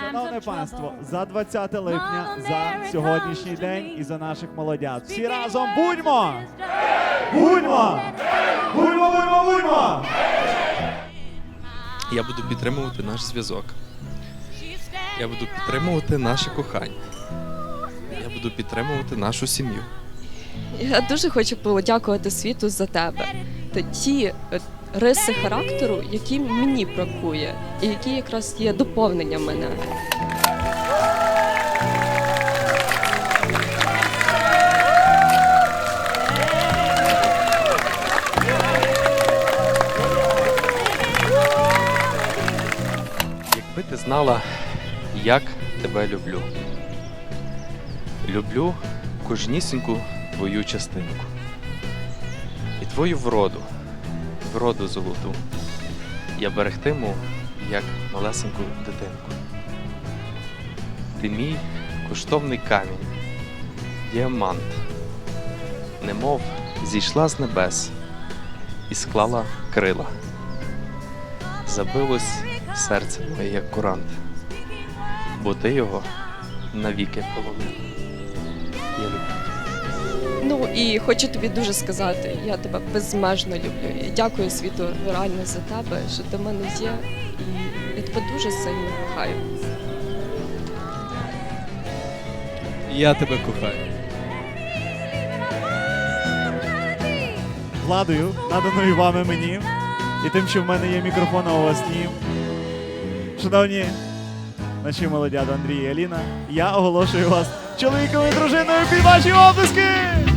Шановне панство, за 20 липня, за сьогоднішній день і за наших молодят. Всі разом будьмо! Будьмо! Будьмо, будьмо, будьмо! Я буду підтримувати наш зв'язок. Я буду підтримувати наше кохання. Я буду підтримувати нашу сім'ю. Я дуже хочу подякувати світу за тебе. Та ті риси характеру, які мені бракує, і які якраз є доповненням мене. Якби ти знала, як тебе люблю. Люблю кожнісіньку твою частинку. І твою вроду, вроду золоту. Я берегтиму, як малесеньку дитинку. Ти мій коштовний камінь, діамант, немов зійшла з небес і склала крила. Забилось серце моє як курант, бо ти його навіки полонив. Я люблю. І хочу тобі дуже сказати, я тебе безмежно люблю. І дякую світу реально за тебе, що ти в мене є. І я тебе дуже сильно кохаю. Я тебе кохаю. Владою, наданою вами мені, і тим, що в мене є мікрофон, а у вас ні. Шановні наші молодята Андрій і Аліна, я оголошую вас чоловіком і дружиною під ваші облиски!